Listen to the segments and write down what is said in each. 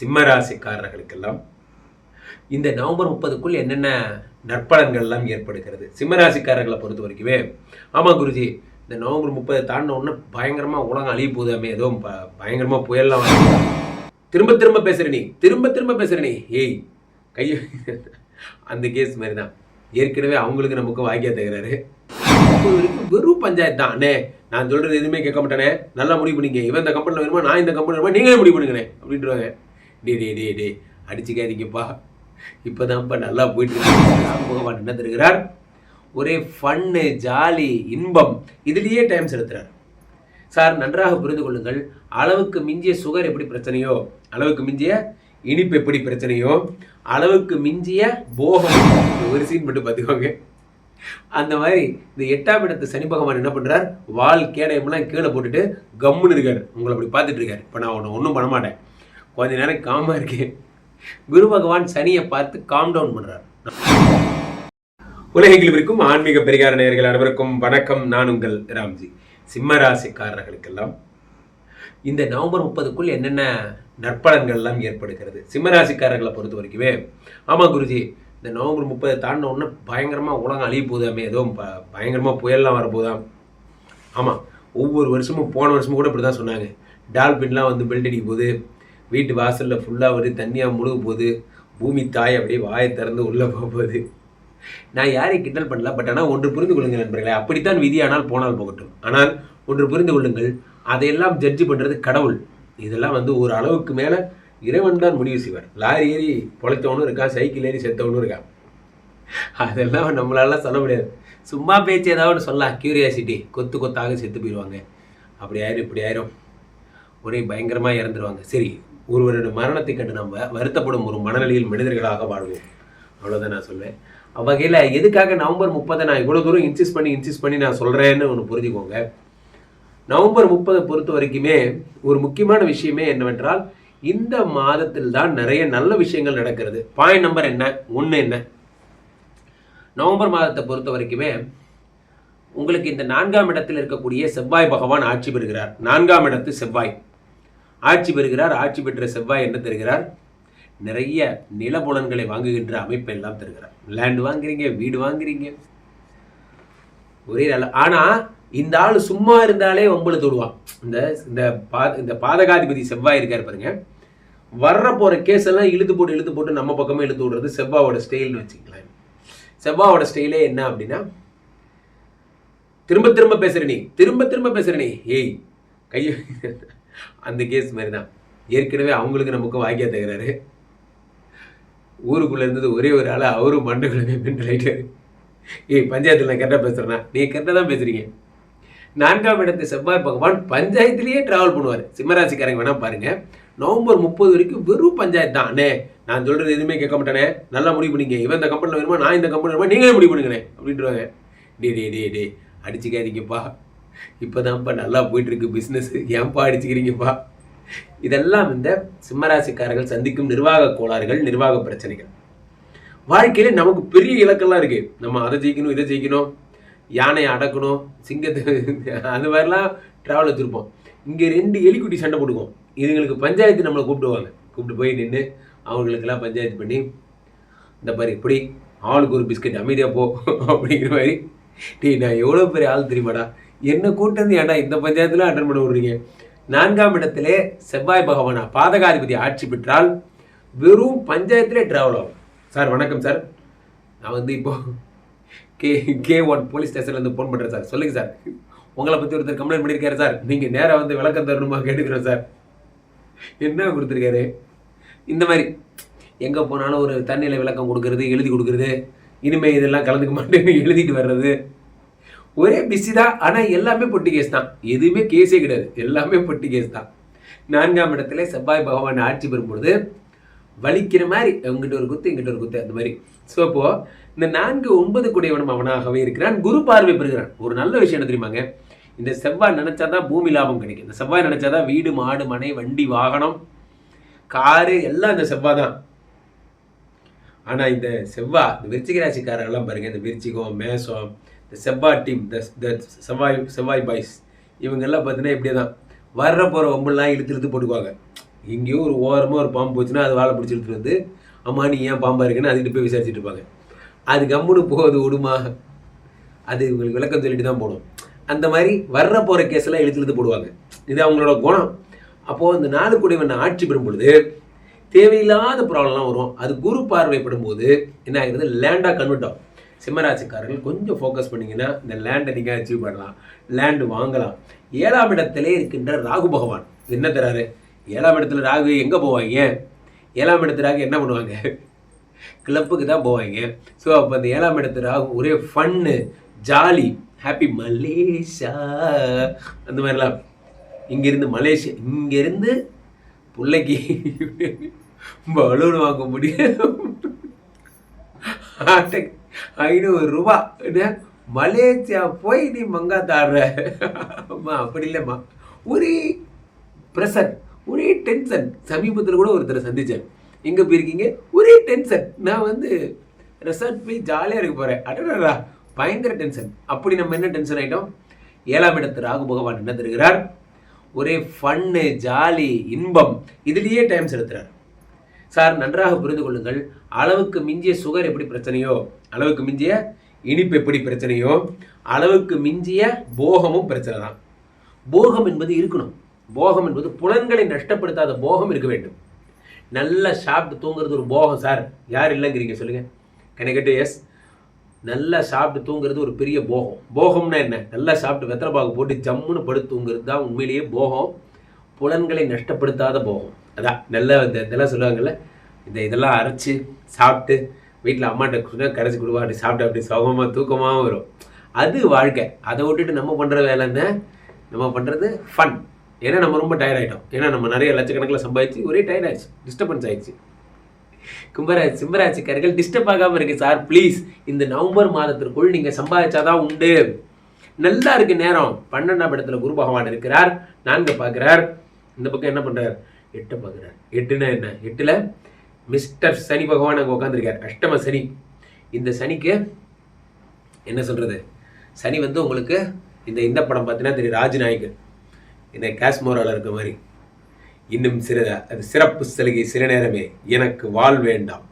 சிம்மராசிக்காரர்களுக்கெல்லாம் இந்த நவம்பர் முப்பதுக்குள் என்னென்ன நற்பலன்கள்லாம் ஏற்படுகிறது? சிம்மராசிக்காரர்களை பொறுத்த வரைக்குமே ஆமாம் குருஜி இந்த நவம்பர் முப்பதை தாண்டின உடனே பயங்கரமாக உலகம் அழிய போதாமே ஏதோ ப பயங்கரமாக புயல்லாம் திரும்ப திரும்ப பேசுற நீ திரும்ப திரும்ப பேசுகிற நீ ஏய் கையை அந்த கேஸ் மாதிரி தான் ஏற்கனவே அவங்களுக்கு நமக்கு வாக்கியா தகுறாரு வெறும் பஞ்சாயத்து தான். அண்ணே நான் சொல்கிறது எதுவுமே கேட்க மாட்டேனே. நல்லா முடிவு பண்ணிங்க இவன் இந்த கம்பெனியில் வருமா நான் இந்த கம்பெனியில் வருமா நீங்களே முடிவு பண்ணுங்கண்ணே அப்படின்றாங்க டே டே டே டே அடிச்சுக்காதீங்கப்பா. இப்போ தான்ப்பா நல்லா போயிட்டு பகவான் என்ன தருகிறார் ஒரே ஃபன்னு ஜாலி இன்பம். இதுலேயே டைம் செலுத்துகிறார் சார் நன்றாக புரிந்து கொள்ளுங்கள். அளவுக்கு மிஞ்சிய சுகர் எப்படி பிரச்சனையோ? அளவுக்கு மிஞ்சிய இனிப்பு எப்படி பிரச்சனையோ? அளவுக்கு மிஞ்சிய போகம் ஒரு சீன் மட்டும் பார்த்துக்கோங்க. அந்த மாதிரி இந்த எட்டாம் இடத்து சனி பகவான் என்ன பண்ணுறார் வால் கேடயம்லாம் கீழே போட்டுட்டு கம்முன்னு இருக்கார். உங்களை அப்படி பார்த்துட்டு இருக்காரு. இப்போ நான் ஒன்று ஒன்றும் பண்ண மாட்டேன். கொஞ்ச நேரம் காமாக இருக்கு. குரு பகவான் சனியை பார்த்து காம் டவுன் பண்ணுறார் உலகெங்கிலும் இருக்கும் ஆன்மீக பெரிகார நேயர்கள் அனைவருக்கும் வணக்கம். நான் உங்கள் ராம்ஜி. சிம்ம ராசிக்காரர்களுக்கெல்லாம் இந்த நவம்பர் முப்பதுக்குள் என்னென்ன நற்பலன்கள் எல்லாம் ஏற்படுகிறது? சிம்ம ராசிக்காரர்களை பொறுத்த வரைக்குமே ஆமாம் குருஜி இந்த நவம்பர் முப்பதை தாண்டின உடனே பயங்கரமாக உலகம் அழிய போதாமே ஏதோ ப பயங்கரமாக புயல்லாம் வரப்போதாம் ஆமாம் ஒவ்வொரு வருஷமும் போன வருஷமும் கூட இப்படி தான் சொன்னாங்க. டால்பின்லாம் வந்து பில்ட் அடிக்க போகுது. வீட்டு வாசலில் ஃபுல்லாக வந்து தண்ணியாக முழுக போகுது பூமி தாய் அப்படியே வாயை திறந்து உள்ளே போகுது நான் யாரையும் கிண்டல் பண்ணல பட் ஆனால் ஒன்று புரிந்து கொள்ளுங்கள் நண்பர்களே அப்படித்தான் விதி ஆனால் போனால் போகட்டும். ஆனால் ஒன்று புரிந்து கொள்ளுங்கள் அதையெல்லாம் ஜட்ஜி பண்ணுறது கடவுள். இதெல்லாம் வந்து ஒரு அளவுக்கு மேலே இறைவன் தான் முடிவு செய்வார். லாரி ஏறி பொழைத்தவனும் இருக்கா சைக்கிள் ஏறி செத்தவனும் இருக்கா அதெல்லாம் நம்மளால சொல்ல முடியாது. சும்மா பேச்சு ஏதாவது ஒன்று சொல்லலாம். கியூரியாசிட்டி கொத்து கொத்தாக செத்து போயிடுவாங்க. அப்படி ஆயிரும் இப்படி ஆயிரும். ஒரே பயங்கரமாக இறந்துருவாங்க. சரி ஒருவருடைய மரணத்தை கண்டு நம்ம வருத்தப்படும் ஒரு மனநிலையில் மனிதர்களாக வாழ்வோம். அவ்வளோதான் நான் சொல்வேன். வகையில் எதுக்காக நவம்பர் முப்பதை நான் இவ்வளோ தூரம் இன்சிஸ்ட் பண்ணி இன்சிஸ்ட் பண்ணி நான் சொல்கிறேன்னு ஒன்று புரிஞ்சுக்கோங்க. நவம்பர் முப்பதை பொறுத்த வரைக்குமே ஒரு முக்கியமான விஷயமே என்னவென்றால் இந்த மாதத்தில் தான் நிறைய நல்ல விஷயங்கள் நடக்கிறது. பாயிண்ட் நம்பர் என்ன? ஒன்று என்ன? நவம்பர் மாதத்தை பொறுத்த வரைக்குமே உங்களுக்கு இந்த நான்காம் இடத்தில் இருக்கக்கூடிய செவ்வாய் பகவான் ஆட்சி பெறுகிறார். நான்காம் இடத்து செவ்வாய். ஆட்சி பெறுகிறார் ஆட்சி பெற்ற செவ்வாய் என்ன தருகிறார்? நிறைய நிலபுலன்களை வாங்குகின்ற அமைப்பை எல்லாம் தருகிறார். லேண்ட் வாங்குறீங்க வீடு வாங்குறீங்க. ஒரே நல்ல ஆனால் இந்த ஆள் சும்மா இருந்தாலே ஒம்பளை தொடுவான். இந்த இந்த பா இந்த பாதகாதிபதி செவ்வாய் இருக்கார் பாருங்க. வர்ற போகிற கேஸ் எல்லாம் இழுத்து போட்டு இழுத்து போட்டு நம்ம பக்கமே இழுத்து விடுறது செவ்வாவோட ஸ்டைல்னு வச்சுக்கலாம் செவ்வாவோட ஸ்டைலே என்ன அப்படின்னா திரும்ப திரும்ப பேசுகிற நீ திரும்ப திரும்ப பேசுகிற நீ ஏய் கையை அந்த கேஸ் மாதிரி தான் ஏற்கனவே அவங்களுக்கு நமக்கு வாக்கியா தகுறாரு ஊருக்குள்ள இருந்தது ஒரே ஒரு ஆள் அவரும் மண்டக்குள்ளே மென்டல் ஏய் பஞ்சாயத்தில் நான் கரெக்டாக பேசுகிறேன்னா நீங்கள் கரெக்டாக தான் பேசுறீங்க. நான்காம் இடத்து செவ்வாய் பகவான் பஞ்சாயத்துலேயே டிராவல் பண்ணுவார். சிம்மராசிக்காரங்க வேணால் பாருங்க. நவம்பர் முப்பது வரைக்கும் வெறும் பஞ்சாயத்து தான். அண்ணே நான் சொல்றது எதுவுமே கேட்க மாட்டேனே. நல்லா முடிவு பண்ணிங்க இவன் இந்த கம்பெனியில் வருமா நான் இந்த கம்பெனி வருமா நீங்களே முடிவு பண்ணுங்கண்ணே அப்படின்றாங்க டே டே டே டே அடிச்சுக்காதீங்கப்பா. இப்போதான்ப்பா நல்லா போயிட்டு இருக்கு பிஸ்னஸ் ஏன்ப்பா அடிச்சுக்கிறீங்கப்பா? இதெல்லாம் இந்த சிம்மராசிக்காரர்கள் சந்திக்கும் நிர்வாக கோளாறுகள் நிர்வாக பிரச்சனைகள். வாழ்க்கையில நமக்கு பெரிய இலக்கெல்லாம் இருக்கு. நம்ம அதை ஜெயிக்கணும் இதை ஜெயிக்கணும். யானையை அடக்கணும் சிங்கத்தை அந்த மாதிரிலாம் ட்ராவல் வச்சுருப்போம். இங்கே ரெண்டு எலிக்குட்டி சண்டை போடுவோம் இதுங்களுக்கு பஞ்சாயத்து நம்மளை கூப்பிடுவாங்க கூப்பிட்டு போய் நின்று அவங்களுக்கெல்லாம் பஞ்சாயத்து பண்ணி இந்த மாதிரி இப்படி ஆளுக்கு ஒரு பிஸ்கட் அமைதியாக போ. அப்படிங்கிற மாதிரி டேய் நான் எவ்வளோ பெரிய ஆள் தெரியுமாடா? என்ன கூட்டம் ஏன்டா இந்த பஞ்சாயத்தில் அட்டன் பண்ண விடுறீங்க? நான்காம் இடத்திலே செவ்வாய் பகவானா பாதகாதிபதி ஆட்சி பெற்றால் வெறும் பஞ்சாயத்திலே டிராவல் ஆகும். சார் வணக்கம் சார். நான் வந்து இப்போ கே கே ஒன் போலீஸ் ஸ்டேஷன்லேருந்து ஃபோன் பண்ணுறேன் சார். சொல்லுங்கள் சார். உங்களை பற்றி ஒருத்தர் கம்ப்ளைண்ட் பண்ணியிருக்காரு சார். நீங்கள் நேராக வந்து விளக்கம் தரணுமா கேட்டுக்கிறோம் சார். என்ன கொடுத்துருக்காரு? இந்த மாதிரி எங்கே போனாலும் ஒரு தண்ணியில் விளக்கம் கொடுக்கறது எழுதி கொடுக்கறது இனிமேல் இதெல்லாம் கலந்துக்க மாட்டேன்னு எழுதிட்டு வர்றது. ஒரே பிஸி தான் ஆனால் எல்லாமே பொட்டி கேஸ் தான். எதுவுமே கேஸே கிடையாது. எல்லாமே பொட்டி கேஸ் தான். நான்காம் இடத்துல செவ்வாய் பகவான் ஆட்சி பெறும்பொழுது வலிக்கிற மாதிரி உங்ககிட்ட ஒரு குத்து இங்கிட்ட ஒரு குத்து அந்த மாதிரி. ஸோ அப்போ இந்த நான்கு ஒன்பது குடையவனும் அவனாகவே இருக்கிறான். குரு பார்வை பெறுகிறான். ஒரு நல்ல விஷயம் என்ன தெரியுமாங்க? இந்த செவ்வாய் நினைச்சாதான் பூமி லாபம் கிடைக்கும். இந்த செவ்வாய் நினைச்சாதான் வீடு மாடு மனை வண்டி வாகனம் காரு எல்லாம் இந்த செவ்வாய் தான். ஆனா இந்த செவ்வாய் இந்த விருச்சிக ராசிக்காரங்கெல்லாம் பாருங்க. இந்த விருச்சிகம் மேசம் இந்த செவ்வாய் டீம் த த செவ்வாய் செவ்வாய் பாய்ஸ் இவங்கெல்லாம் பார்த்தீங்கன்னா இப்படியே தான் வர்ற போகிற ஒம்பெல்லாம் இழுத்து இழுத்து போட்டுக்குவாங்க. எங்கேயோ ஒரு ஓரமாக ஒரு பாம்பு போச்சுன்னா அது வாழை பிடிச்சி இழுத்துட்டு வந்து அம்மா நீ ஏன் பாம்பாக இருக்குன்னு அதுக்கிட்ட போய் விசாரிச்சுட்டு இருப்பாங்க. அது கம்முன்னு போகுது விடுமா அது இவங்களுக்கு விளக்கம் சொல்லிட்டு தான் போடும். அந்த மாதிரி வர்ற போகிற கேஸெல்லாம் இழுத்து இழுத்து போடுவாங்க. இது அவங்களோட குணம். அப்போது இந்த நாலு குடிவன் ஆட்சி பெறும் பொழுது தேவையில்லாத ப்ராப்ளம்லாம் வரும். அது குரு பார்வைப்படும் போது என்ன ஆகிறது லேண்டாக கன்வெர்ட் ஆகும் சிம்மராசிக்காரர்கள் கொஞ்சம் ஃபோக்கஸ் பண்ணிங்கன்னா இந்த லேண்டை நீங்கள் அச்சீவ் பண்ணலாம். லேண்டு வாங்கலாம். ஏழாம் இடத்திலே இருக்கின்ற ராகு பகவான். என்ன தராரு? ஏழாம் இடத்துல ராகு எங்கே போவாங்க? ஏழாம் இடத்து ராகு என்ன பண்ணுவாங்க? கிளப்புக்கு தான் போவாங்க. ஸோ அப்போ அந்த ஏழாம் இடத்து ராகு ஒரே ஃபன்னு ஜாலி ஹாப்பி மலேஷா அந்த மாதிரிலாம். இங்கேருந்து மலேசியா இங்கேருந்து பிள்ளைக்கு பலூன் வாங்க முடியும். ஐநூறு ரூபா. என்ன? மலேசியா போய் நீ மங்கா தாடுற. அம்மா அப்படி இல்லைம்மா. ஒரே ப்ரெஷர் ஒரே டென்ஷன் சமீபத்தில் கூட ஒருத்தரை சந்தித்தேன் எங்கே போயிருக்கீங்க? ஒரே டென்ஷன் நான் வந்து ரெசார்ட் போய் ஜாலியாக இருக்க போகிறேன் அடடா பயங்கர டென்ஷன் அப்படி நம்ம என்ன டென்ஷன் ஆகிட்டோம் ஏழாம் இடத்து ராகு பகவான் என்ன தருகிறார்? ஒரே ஃபன்னு ஜாலி இன்பம். இதுலேயே டைம் செலுத்துறார். சார் நன்றாக புரிந்து கொள்ளுங்கள். அளவுக்கு மிஞ்சிய சுகர் எப்படி பிரச்சனையோ? அளவுக்கு மிஞ்சிய இனிப்பு எப்படி பிரச்சனையோ? அளவுக்கு மிஞ்சிய போகமும் பிரச்சனை தான். போகம் என்பது இருக்கணும். போகம் என்பது புலன்களை நஷ்டப்படுத்தாத போகம் இருக்க வேண்டும். நல்லா சாப்பிட்டு தூங்குறது ஒரு போகம் சார். யார் இல்லைங்கிறீங்க சொல்லுங்கள் கனெக்ட் எஸ் நல்லா சாப்பிட்டு தூங்குறது ஒரு பெரிய போகம். போகம்னா என்ன? நல்லா சாப்பிட்டு வெத்தலை பாகு போட்டு ஜம்முன்னு படுத்து தூங்குறது தான் உண்மையிலேயே போகம். புலன்களை நஷ்டப்படுத்தாத போகம். அதான் நல்லா இந்த இதெல்லாம் சொல்லுவாங்கல்ல இந்த இதெல்லாம் அரைச்சி சாப்பிட்டு வீட்டில் அம்மாட்ட கொடுத்தா கரைச்சி கொடுவா அப்படி சாப்பிட்டு அப்படி சுகமாக தூக்கமாகவும் வரும். அது வாழ்க்கை. அதை விட்டுட்டு நம்ம பண்ணுற வேலை என்ன? நம்ம பண்ணுறது ஃபன் ஏன்னா நம்ம ரொம்ப டயர்ட் ஆகிட்டோம் ஏன்னா நம்ம நிறைய லட்சக்கணக்கில் சம்பாதிச்சு ஒரே டயர்ட் ஆயிடுச்சு. டிஸ்டர்பன்ஸ் ஆயிடுச்சு. கும்பராஜ் சிம்மராசிக்காரர்கள் டிஸ்டர்ப் ஆகாமல் இருக்கு சார் ப்ளீஸ் இந்த நவம்பர் மாதத்திற்குள் நீங்கள் சம்பாதிச்சாதான் உண்டு. நல்லா இருக்கு நேரம். பன்னெண்டாம் இடத்துல குரு பகவான் இருக்கிறார். நான்கு பார்க்குறார். இந்த பக்கம் என்ன பண்ணுறார் எட்டை பார்க்குறார். எட்டுனா என்ன? எட்டில் மிஸ்டர் சனி பகவான் அங்கே உட்காந்துருக்கார் அஷ்டம சனி. இந்த சனிக்கு என்ன சொல்கிறது சனி வந்து உங்களுக்கு இந்த இந்த படம் பார்த்தீங்கன்னா தெரியும். ராஜநாயகன். இந்த காஷ்மோராவில் இருக்க மாதிரி. இன்னும் சிறத. அது சிறப்பு சலுகை சில நேரமே. எனக்கு வாழ் வேண்டாம்.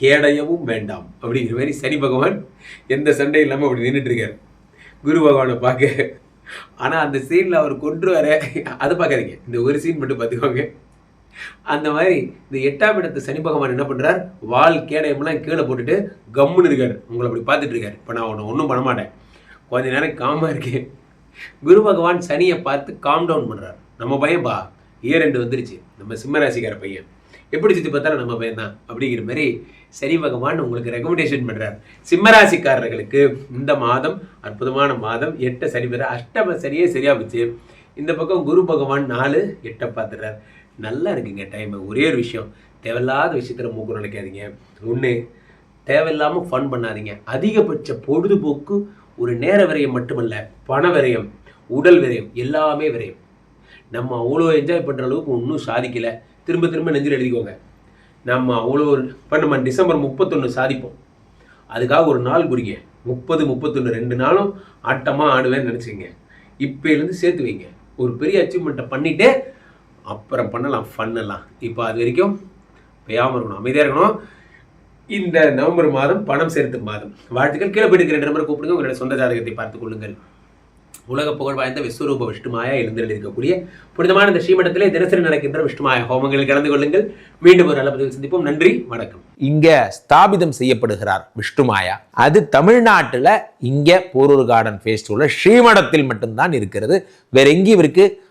கேடயவும் வேண்டாம். அப்படிங்கிற மாதிரி சனி பகவான் எந்த சண்டையும் இல்லாமல் அப்படி நின்றுட்டு இருக்கார் குரு பகவானை பார்க்க. ஆனால் அந்த சீனில் அவர் கொன்று வர அதை பார்க்காதீங்க. இந்த ஒரு சீன் மட்டும் பார்த்துக்கோங்க. அந்த மாதிரி இந்த எட்டாம் இடத்து சனி பகவான் என்ன பண்ணுறார் வால் கேடயம்லாம் கீழே போட்டுட்டு கம்முன்னு இருக்கார். உங்களை அப்படி பார்த்துட்டு இருக்காரு. இப்போ நான் ஒன்று ஒன்றும் பண்ண மாட்டேன். கொஞ்ச நேரம் காமாக இருக்கேன் குரு பகவான் சனியை பார்த்து காம் டவுன் பண்ணுறார் நம்ம பையன் பா இயர் ரெண்டு வந்துருச்சு. நம்ம சிம்மராசிக்கார பையன். எப்படி சுற்றி பார்த்தாலும் நம்ம பையன் தான். அப்படிங்கிற மாதிரி சனி பகவான் உங்களுக்கு ரெக்கமெண்டேஷன் பண்ணுறார் சிம்மராசிக்காரர்களுக்கு இந்த மாதம் அற்புதமான மாதம். எட்ட சனி பெற அஷ்டம சனியே சரியா போச்சு. இந்த பக்கம் குரு பகவான் நாலு எட்டை பார்த்துடுறார். நல்லா இருக்குங்க டைம் ஒரே ஒரு விஷயம். தேவையில்லாத விஷயத்தில் மூக்கம் நினைக்காதீங்க ஒன்று தேவையில்லாமல் ஃபன் பண்ணாதீங்க. அதிகபட்ச பொழுதுபோக்கு ஒரு நேர விரயம் மட்டுமல்ல பண விரயம் உடல் விரயம் எல்லாமே விரயம். நம்ம அவ்வளோ என்ஜாய் பண்ணுற அளவுக்கு ஒன்றும் சாதிக்கலை. திரும்ப திரும்ப நெஞ்சில் எழுதிக்கோங்க. நம்ம அவ்வளோ இப்போ நம்ம டிசம்பர் முப்பத்தொன்று சாதிப்போம். அதுக்காக ஒரு நாள் குறிங்க. முப்பது முப்பத்தொன்று ரெண்டு நாளும் ஆட்டமாக ஆடுவேன்னு நினச்சிங்க இப்போலேருந்து சேர்த்து வைங்க. ஒரு பெரிய அச்சீவ்மெண்ட்டை பண்ணிவிட்டு அப்புறம் பண்ணலாம் ஃபன்னெல்லாம் இப்போ அது வரைக்கும் பெய்யாமல் இருக்கணும் அமைதியாக இருக்கணும். இந்த நவம்பர் மாதம் பணம் சேர்த்து மாதம். வாழ்த்துக்கள். கீழே போயிட்டு ரெண்டு கூப்பிடுங்க. உங்களுடைய சொந்த ஜாதகத்தை பார்த்துக் கொள்ளுங்கள். உலக புகழ் வாய்ந்த விஸ்வரூப விஷ்ணுமாயா எழுந்தில் இருக்கக்கூடிய புனிதமான இந்த ஸ்ரீமடத்திலே தினசரி நடக்கின்ற விஷ்ணுமாய ஹோமங்களில் கலந்து கொள்ளுங்கள். மீண்டும் ஒரு நல்ல பதிவில் சந்திப்போம். நன்றி வணக்கம். இங்க ஸ்தாபிதம் செய்யப்படுகிறார் விஷ்ணுமாயா. அது தமிழ்நாட்டில் இங்கே போரூர் கார்டன் ஃபேஸ்டிவலில் ஸ்ரீமடத்தில் மட்டும்தான் இருக்கிறது. வேற எங்கேயும் இவருக்கு